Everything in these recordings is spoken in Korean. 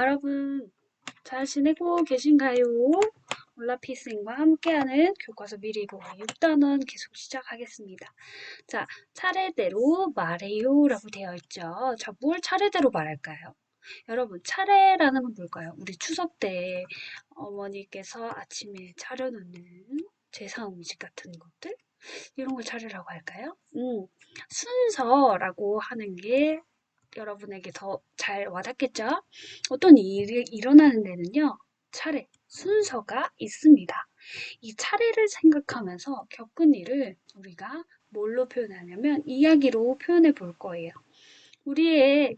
여러분 잘 지내고 계신가요? 올라피스님과 함께하는 교과서 미리 보기 6단원 계속 시작하겠습니다. 자, 차례대로 말해요 라고 되어 있죠. 자, 뭘 차례대로 말할까요? 여러분, 차례라는 건 뭘까요? 우리 추석 때 어머니께서 아침에 차려놓는 제사 음식 같은 것들? 이런 걸 차례라고 할까요? 음, 순서라고 하는 게 여러분에게 더 잘 와닿겠죠? 어떤 일이 일어나는 데는요, 차례, 순서가 있습니다. 이 차례를 생각하면서 겪은 일을 우리가 뭘로 표현하냐면 이야기로 표현해 볼 거예요. 우리의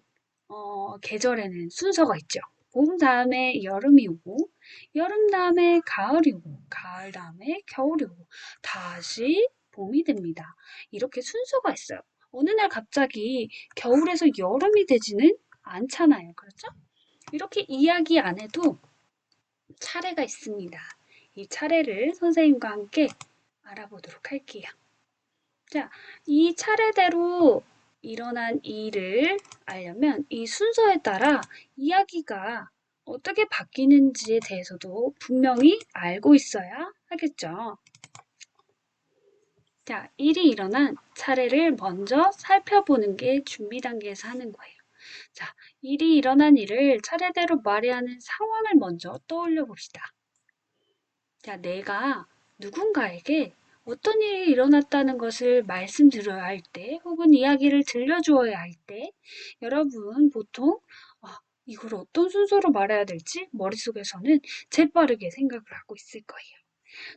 어, 계절에는 순서가 있죠. 봄 다음에 여름이 오고, 여름 다음에 가을이 오고, 가을 다음에 겨울이 오고, 다시 봄이 됩니다. 이렇게 순서가 있어요. 어느 날 갑자기 겨울에서 여름이 되지는 않잖아요. 그렇죠? 이렇게 이야기 안 해도 차례가 있습니다. 이 차례를 선생님과 함께 알아보도록 할게요. 자, 이 차례대로 일어난 일을 알려면 이 순서에 따라 이야기가 어떻게 바뀌는지에 대해서도 분명히 알고 있어야 하겠죠. 자, 일이 일어난 차례를 먼저 살펴보는 게 준비 단계에서 하는 거예요. 자, 일이 일어난 일을 차례대로 말해야 하는 상황을 먼저 떠올려 봅시다. 자, 내가 누군가에게 어떤 일이 일어났다는 것을 말씀드려야 할 때, 혹은 이야기를 들려주어야 할 때, 여러분 보통 어, 이걸 어떤 순서로 말해야 될지 머릿속에서는 재빠르게 생각을 하고 있을 거예요.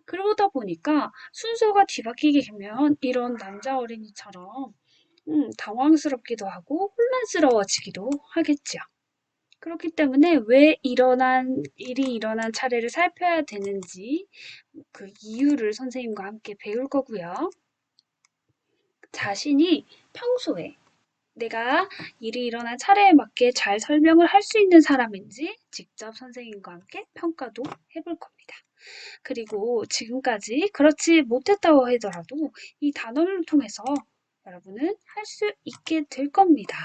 그러다 보니까 순서가 뒤바뀌게 되면 이런 남자 어린이처럼 음, 당황스럽기도 하고 혼란스러워지기도 하겠죠. 그렇기 때문에 왜 일어난 일이 일어난 차례를 살펴야 되는지 그 이유를 선생님과 함께 배울 거고요. 자신이 평소에 내가 일이 일어난 차례에 맞게 잘 설명을 할 수 있는 사람인지 직접 선생님과 함께 평가도 해볼 겁니다. 그리고 지금까지 그렇지 못했다고 하더라도 이 단어를 통해서 여러분은 할 수 있게 될 겁니다.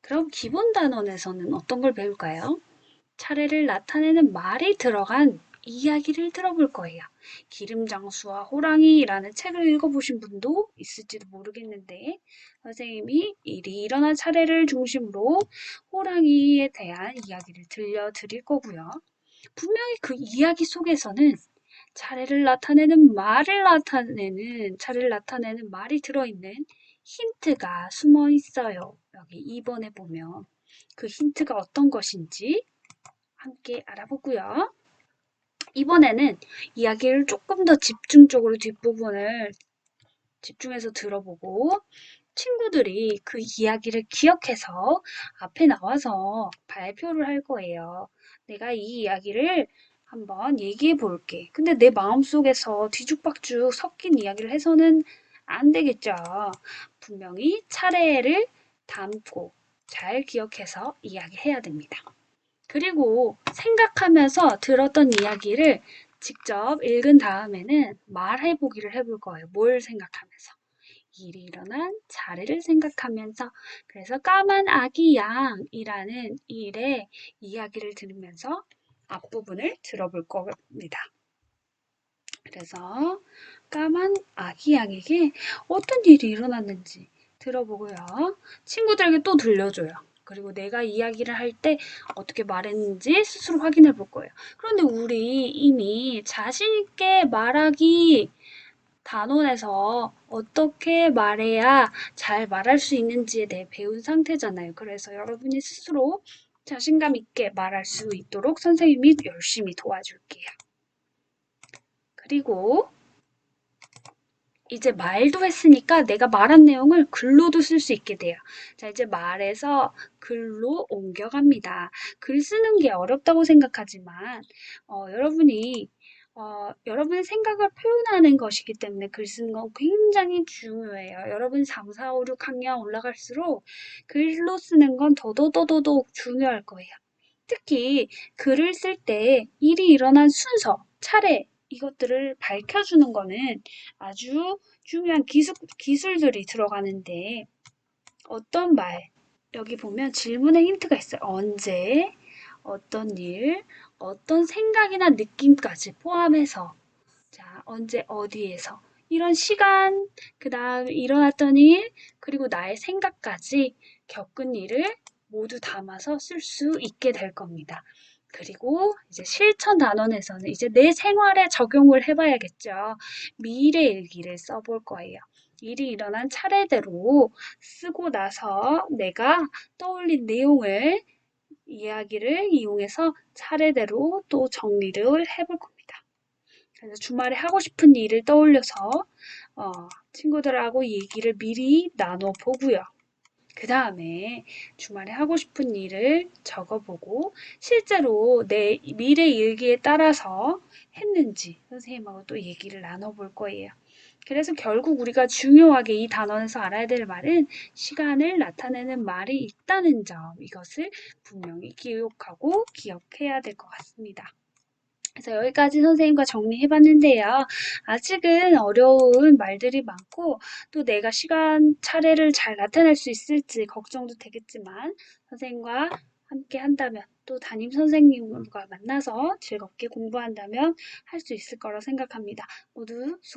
그럼 기본 단원에서는 어떤 걸 배울까요? 차례를 나타내는 말이 들어간 이야기를 들어볼 거예요. 기름장수와 호랑이라는 책을 읽어보신 분도 있을지도 모르겠는데 선생님이 일이 일어난 차례를 중심으로 호랑이에 대한 이야기를 들려드릴 거고요. 분명히 그 이야기 속에서는 차례를 나타내는 말을 나타내는 차례를 나타내는 말이 들어있는 힌트가 숨어 있어요. 여기 2번에 보면 그 힌트가 어떤 것인지 함께 알아보고요. 이번에는 이야기를 조금 더 집중적으로 뒷부분을 집중해서 들어보고 친구들이 그 이야기를 기억해서 앞에 나와서 발표를 할 거예요. 내가 이 이야기를 한번 얘기해 볼게. 근데 내 마음속에서 뒤죽박죽 섞인 이야기를 해서는 안 되겠죠. 분명히 차례를 담고 잘 기억해서 이야기해야 됩니다. 그리고 생각하면서 들었던 이야기를 직접 읽은 다음에는 말해보기를 해볼 거예요. 뭘 생각하면서. 일이 일어난 차례를 생각하면서 그래서 까만 아기 양이라는 일의 이야기를 들으면서 앞부분을 들어볼 겁니다. 그래서 까만 아기 양에게 어떤 일이 일어났는지 들어보고요. 친구들에게 또 들려줘요. 그리고 내가 이야기를 할 때 어떻게 말했는지 스스로 확인해 볼 거예요. 그런데 우리 이미 자신있게 말하기 단원에서 어떻게 말해야 잘 말할 수 있는지에 대해 배운 상태잖아요. 그래서 여러분이 스스로 자신감 있게 말할 수 있도록 선생님이 열심히 도와줄게요. 그리고 이제 말도 했으니까 내가 말한 내용을 글로도 쓸 수 있게 돼요. 자, 이제 말해서 글로 옮겨갑니다. 글 쓰는 게 어렵다고 생각하지만, 어, 여러분이 어, 여러분의 생각을 표현하는 것이기 때문에 글 쓰는 건 굉장히 중요해요. 여러분 3, 4, 5, 6학년 올라갈수록 글로 쓰는 건 더더더더더욱 중요할 거예요. 특히 글을 쓸 때 일이 일어난 순서, 차례, 이것들을 밝혀주는 거는 아주 중요한 기술, 기술들이 들어가는데 어떤 말, 여기 보면 질문에 힌트가 있어요. 언제, 어떤 일, 어떤 생각이나 느낌까지 포함해서 자, 언제, 어디에서 이런 시간, 그 다음 일어났던 일, 그리고 나의 생각까지 겪은 일을 모두 담아서 쓸 수 있게 될 겁니다. 그리고 이제 실천 단원에서는 이제 내 생활에 적용을 해봐야겠죠. 미래 일기를 써볼 거예요. 일이 일어난 차례대로 쓰고 나서 내가 떠올린 내용을 이야기를 이용해서 차례대로 또 정리를 해볼 겁니다. 그래서 주말에 하고 싶은 일을 떠올려서 어, 친구들하고 얘기를 미리 나눠 보고요. 그 다음에 주말에 하고 싶은 일을 적어보고 실제로 내 미래 일기에 따라서 했는지 선생님하고 또 얘기를 나눠볼 거예요. 그래서 결국 우리가 중요하게 이 단원에서 알아야 될 말은 시간을 나타내는 말이 있다는 점 이것을 분명히 기억하고 기억해야 될 것 같습니다. 그래서 여기까지 선생님과 정리해봤는데요. 아직은 어려운 말들이 많고 또 내가 시간 차례를 잘 나타낼 수 있을지 걱정도 되겠지만 선생님과 함께 한다면 또 담임 선생님과 만나서 즐겁게 공부한다면 할 수 있을 거라 생각합니다. 모두 수고